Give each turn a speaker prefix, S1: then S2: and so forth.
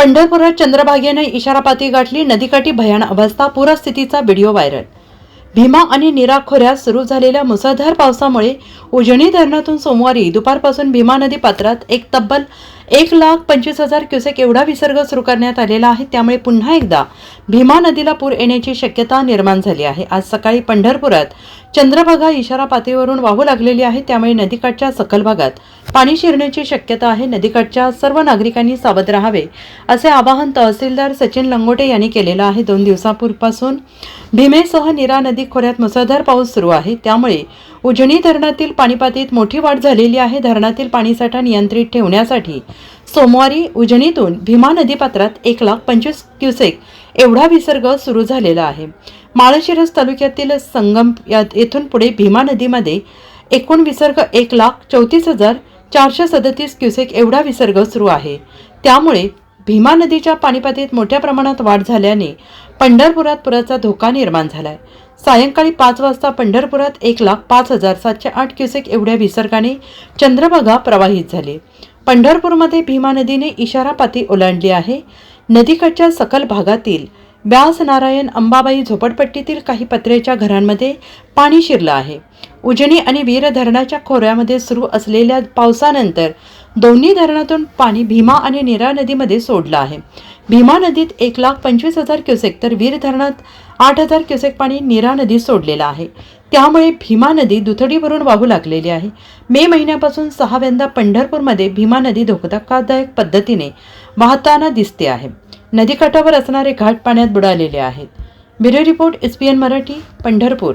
S1: पंढरपुरात चंद्रभागेने इशारापाती गाठली नदीकाठी भयान अवस्था पूरस्थितीचा व्हिडिओ व्हायरल भीमा आणि नीरा खोऱ्यात सुरू झालेल्या मुसळधार पावसामुळे उजनी धरणातून सोमवारी दुपारपासून भीमा नदी पात्रात एक तब्बल एक लाख पंचवीस हजार क्युसेक एवढा विसर्ग सुरू करण्यात आलेला आहे. त्यामुळे पुन्हा एकदा भीमा नदीला पूर येण्याची शक्यता निर्माण झाली आहे. आज सकाळी पंढरपुरात चंद्रभागा इशारा पातळीवरून वाहू लागलेली आहे. त्यामुळे नदीकाठच्या सखल भागात पाणी शिरण्याची शक्यता आहे. नदीकाठच्या सर्व नागरिकांनी सावध राहावे असे आवाहन तहसीलदार सचिन लंगोटे यांनी केलेलं आहे. दोन दिवसापूर्वीपासून भीमेसह निरा नदी खोऱ्यात मुसळधार पाऊस सुरू आहे. त्यामुळे उजनी धरणातील पाणीपातळीत मोठी वाढ झालेली आहे. धरणातील पाणीसाठा नियंत्रित ठेवण्यासाठी सोमवारी उजनीतून भीमा नदीपात्रात एक लाख पंचवीस क्युसेक एवढा विसर्ग सुरू झालेला आहे. माळशिरस तालुक्यातील संगम येथून पुढे भीमा नदीमध्ये एकूण विसर्ग एक लाख चौतीस हजार चारशे सदतीस क्युसेक एवढा विसर्ग सुरू आहे. त्यामुळे भीमा नदीच्या पाणीपातळीत मोठ्या प्रमाणात वाढ झाल्याने पंढरपुरात पुराचा धोका निर्माण झालाय. सायंकाळी पाच वाजता पंढरपुरात एक लाख पाच हजार सातशे आठ क्युसेक एवढ्या विसर्गाने चंद्रभागा प्रवाहित झाली. पंढरपूरमध्ये भीमा नदीने इशारा पाती ओलांडली आहे. नदीकाठच्या सकल भागातील व्यास नारायण अंबाबाई झोपडपट्टीतील काही पत्र्याच्या घरांमध्ये पाणी शिरलं आहे. उजनी आणि वीर धरणाच्या खोऱ्यामध्ये सुरू असलेल्या पावसानंतर दोन्ही धरणातून पाणी भीमा आणि नीरा नदीमध्ये सोडलं आहे. भीमा नदीत एक लाख पंचवीस हजार क्युसेक तर वीर धरणात आठ हजार क्युसेक पाणी नीरा नदीत सोडलेलं आहे. त्यामुळे भीमा नदी दुथडी भरून वाहू लागलेली आहे. मे महिन्यापासून सहाव्यांदा पंढरपूरमध्ये भीमा नदी धोकादायक पद्धतीने वाहताना दिसते आहे. नदीकाठावर असणारे घाट पाण्यात बुडालेले आहेत. Bureau report S P N Marathi Pandharpur.